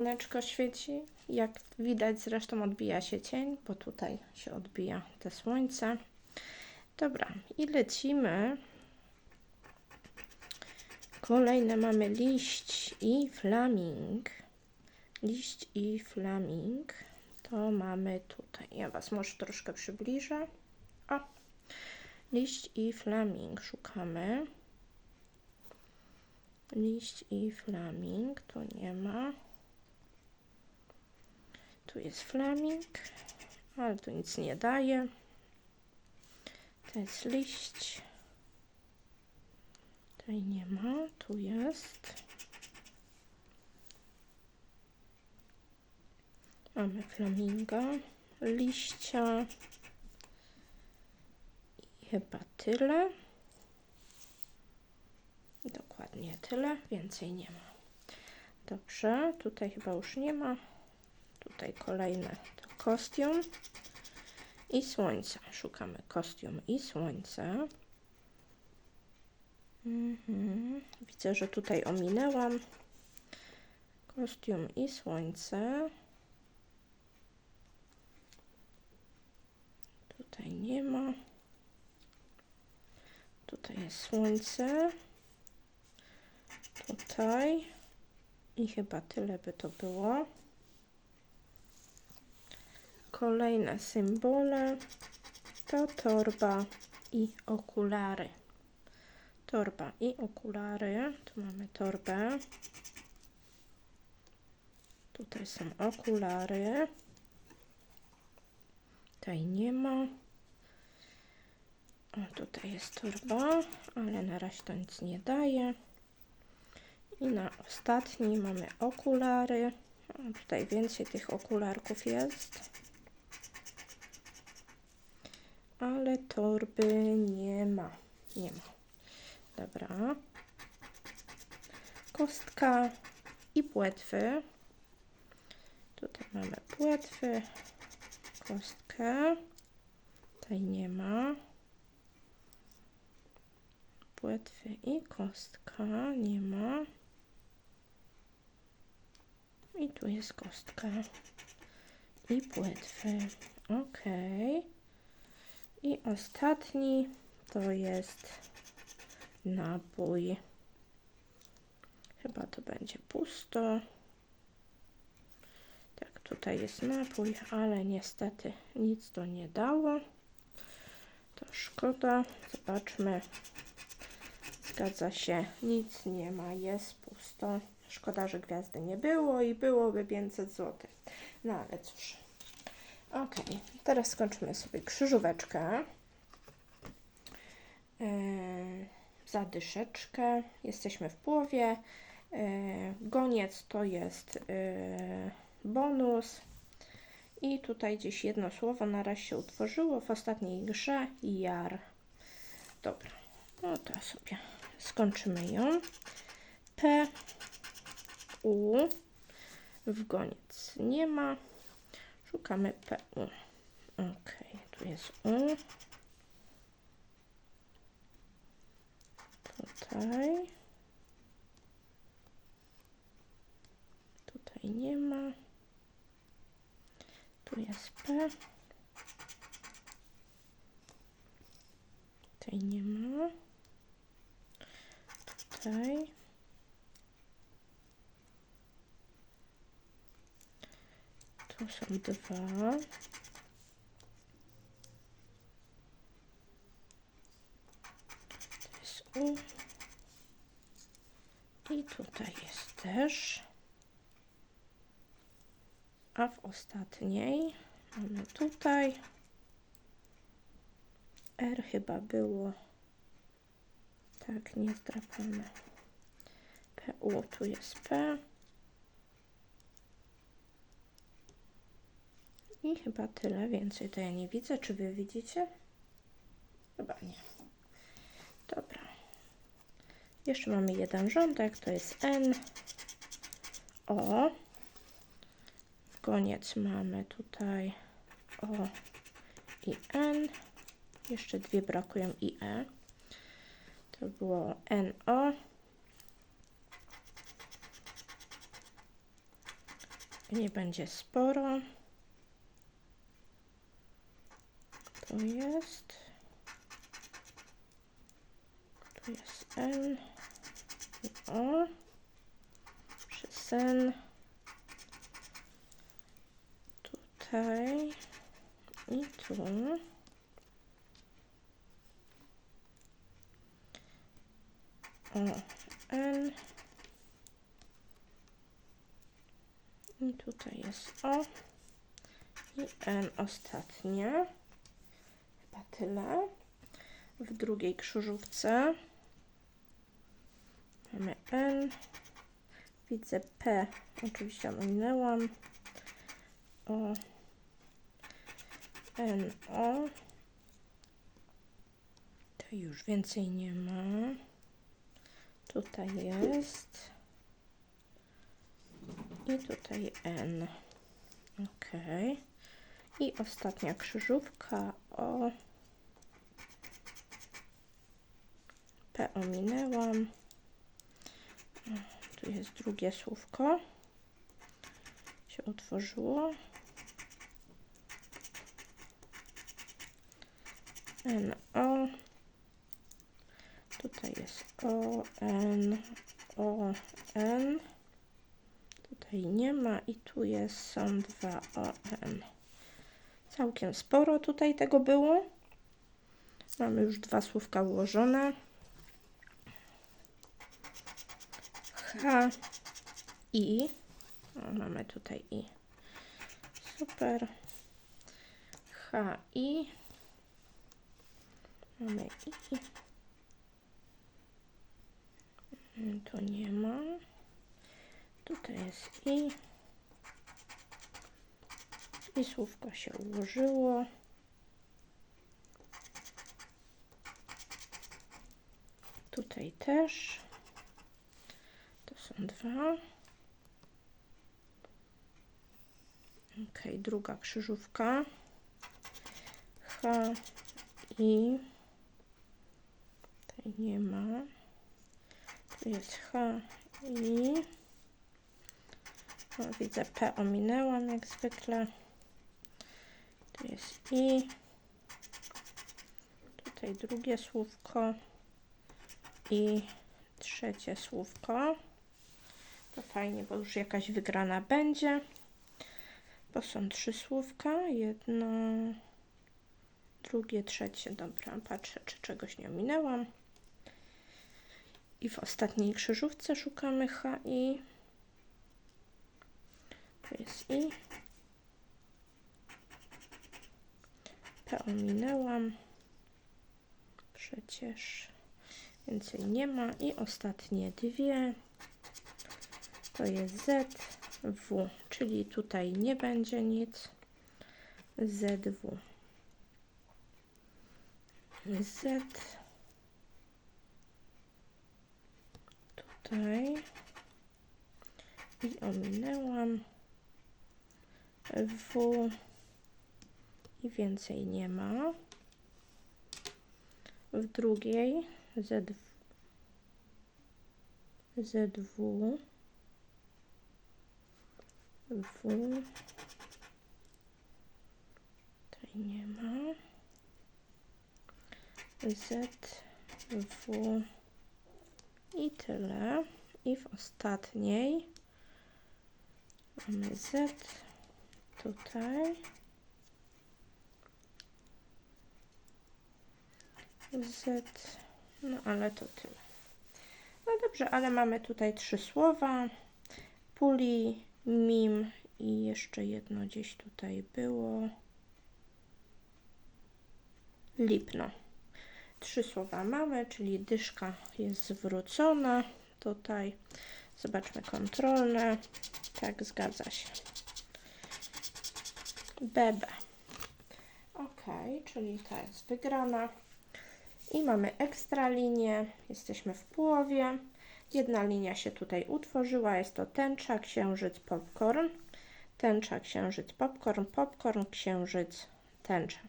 Słoneczko świeci. Jak widać, zresztą odbija się cień, bo tutaj się odbija te słońce. Dobra, i lecimy. Kolejne mamy liść i flaming. Liść i flaming. To mamy tutaj. Ja Was może troszkę przybliżę. O, liść i flaming szukamy. Liść i flaming, tu nie ma. Tu jest flaming, ale tu nic nie daje. To jest liść. Tutaj nie ma, tu jest. Mamy flaminga, liścia i chyba tyle. Dokładnie tyle, więcej nie ma. Dobrze, tutaj chyba już nie ma. Tutaj kolejne to kostium i słońce. Szukamy kostium i słońce. Mhm. Widzę, że tutaj ominęłam kostium i słońce. Tutaj nie ma. Tutaj jest słońce. Tutaj. I chyba tyle by to było. Kolejne symbole to torba i okulary. Torba i okulary. Tu mamy torbę. Tutaj są okulary. Tutaj nie ma. O, tutaj jest torba, ale na razie to nic nie daje. I na ostatni mamy okulary. O, tutaj więcej tych okularków jest. Ale torby nie ma. Nie ma. Dobra. Kostka i płetwy. Tutaj mamy płetwy, kostkę. Tutaj nie ma. Płetwy i kostka nie ma. I tu jest kostka i płetwy. Ok. I ostatni to jest nabój. Chyba to będzie pusto. Tak, tutaj jest napój, ale niestety nic to nie dało. To szkoda. Zobaczmy. Zgadza się, nic nie ma, jest pusto. Szkoda, że gwiazdy nie było i byłoby 500 zł. No ale cóż. Ok, teraz skończymy sobie krzyżóweczkę. Yy, zadyszeczkę. Jesteśmy w połowie. Yy, goniec to jest yy, bonus. I tutaj gdzieś jedno słowo na raz się utworzyło w ostatniej grze. Jar. Dobra, no to sobie skończymy ją. P, U, w goniec nie ma. Szukamy PU. Ok, tu jest U. Tutaj. Tutaj nie ma. Tu jest P. Tutaj nie ma. Tutaj. Są dwa. To jest U. I tutaj jest też. A w ostatniej mamy tutaj. R chyba było tak niezdrapane. PU tu jest P. I chyba tyle, więcej to ja nie widzę. Czy wy widzicie? Chyba nie. Dobra. Jeszcze mamy jeden rządek, to jest N. O. Koniec mamy tutaj O i N. Jeszcze dwie brakują i E. To było NO. nie będzie sporo. To jest. Tu jest. I O. Przez N. Tutaj. I tu. O. N. I tutaj jest O. I N ostatnie. Tyle. W drugiej krzyżówce mamy N. Widzę P. Oczywiście ominęłam. O. N. O. To już więcej nie ma. Tutaj jest. I tutaj N. Ok. I ostatnia krzyżówka O. P ominęłam. Tu jest drugie słówko. Się utworzyło. N O. Tutaj jest O N O N. Tutaj nie ma i tu jest są dwa O N. Całkiem sporo tutaj tego było. Mamy już dwa słówka ułożone. I. Mamy tutaj I. Super. H, I. Mamy I. Mm, Tu nie ma. Tutaj jest I. I słówko się ułożyło. Tutaj też. Są dwa. Ok, druga krzyżówka. H, I. Tutaj nie ma. Tu jest H, I. O, widzę P ominęłam jak zwykle. Tu jest I. Tutaj drugie słówko. I trzecie słówko. To fajnie, bo już jakaś wygrana będzie. Bo są trzy słówka. Jedno, drugie, trzecie. Dobra, patrzę, czy czegoś nie ominęłam. I w ostatniej krzyżówce szukamy H i. Tu jest I. P ominęłam. Przecież więcej nie ma. I ostatnie dwie. To jest Z, W, czyli tutaj nie będzie nic. ZW. Z. Tutaj. I ominęłam. W. I więcej nie ma. W drugiej Z. ZW. W. Tutaj nie ma. Z. W. I tyle. I w ostatniej mamy Z. Tutaj. Z. No ale to tyle. No dobrze, ale mamy tutaj trzy słowa. Puli, mim i jeszcze jedno gdzieś tutaj było. Lipno. Trzy słowa mamy, czyli dyszka jest zwrócona. Tutaj zobaczmy kontrolne. Tak, zgadza się. BB. Ok, czyli ta jest wygrana. I mamy ekstra linię. Jesteśmy w połowie. Jedna linia się tutaj utworzyła. Jest to tęcza, księżyc, popcorn. Tęcza, księżyc, popcorn, popcorn, księżyc, tęcza.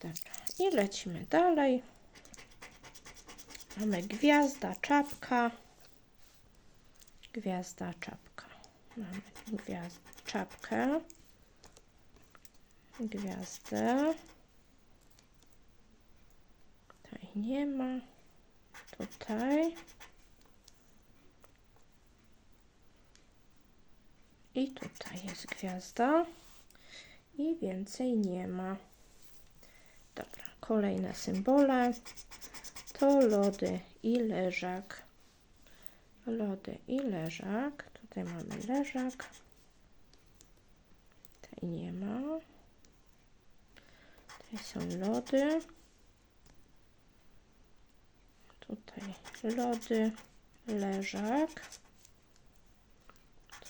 Dobra. I lecimy dalej. Mamy gwiazda, czapka. Gwiazda, czapka. Mamy gwiazd, czapkę, gwiazdę. Tutaj nie ma. Tutaj. I tutaj jest gwiazda. I więcej nie ma. Dobra, kolejne symbole to lody i leżak. Lody i leżak. Tutaj mamy leżak. Tutaj nie ma. Tutaj są lody. Tutaj lody, leżak.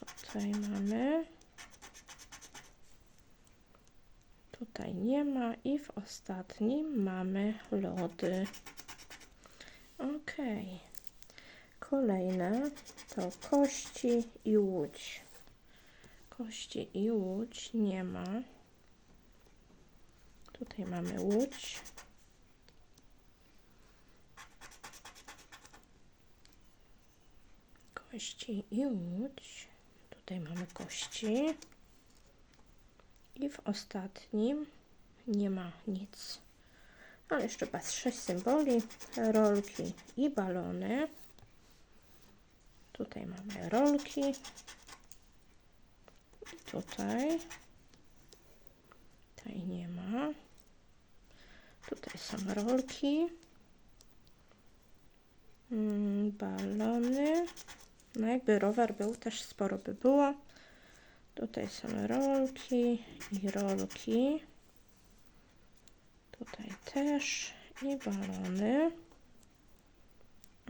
Tutaj mamy. Tutaj nie ma i w ostatnim mamy lody. Ok. Kolejne to kości i łódź. Kości i łódź nie ma. Tutaj mamy łódź. Kości i łódź. Tutaj mamy kości. I w ostatnim nie ma nic. Ale jeszcze chyba z sześć symboli. Rolki i balony. Tutaj mamy rolki. I tutaj. Tutaj nie ma. Tutaj są rolki. Mm, balony. No jakby rower był, też sporo by było. Tutaj są rolki i rolki. Tutaj też i balony.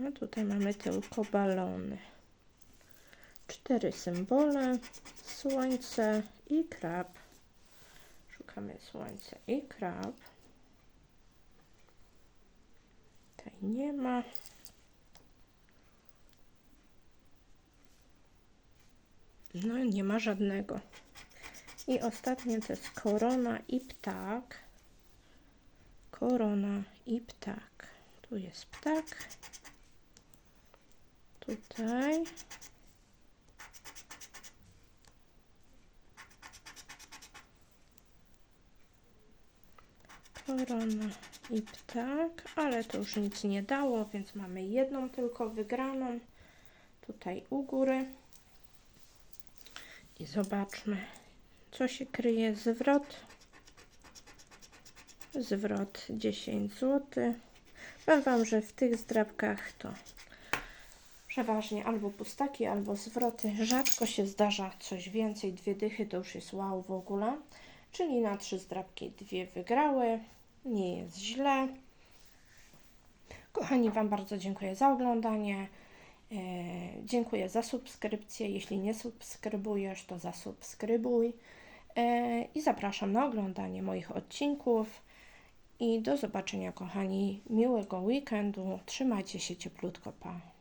A tutaj mamy tylko balony. Cztery symbole. Słońce i krab. Szukamy słońce i krab. Tutaj nie ma. No nie ma żadnego. I ostatnie to jest korona i ptak. Korona i ptak. Tu jest ptak. Tutaj. Korona i ptak, ale to już nic nie dało, więc mamy jedną tylko wygraną. Tutaj u góry. I zobaczmy, co się kryje. Zwrot. Zwrot 10 zł. Powiem Wam, że w tych zdrabkach to przeważnie albo pustaki, albo zwroty. Rzadko się zdarza coś więcej. Dwie dychy to już jest wow w ogóle. Czyli na trzy zdrabki dwie wygrały. Nie jest źle. Kochani, Wam bardzo dziękuję za oglądanie. E, dziękuję za subskrypcję. Jeśli nie subskrybujesz, to zasubskrybuj. E, I zapraszam na oglądanie moich odcinków. I do zobaczenia, kochani. Miłego weekendu. Trzymajcie się cieplutko. Pa.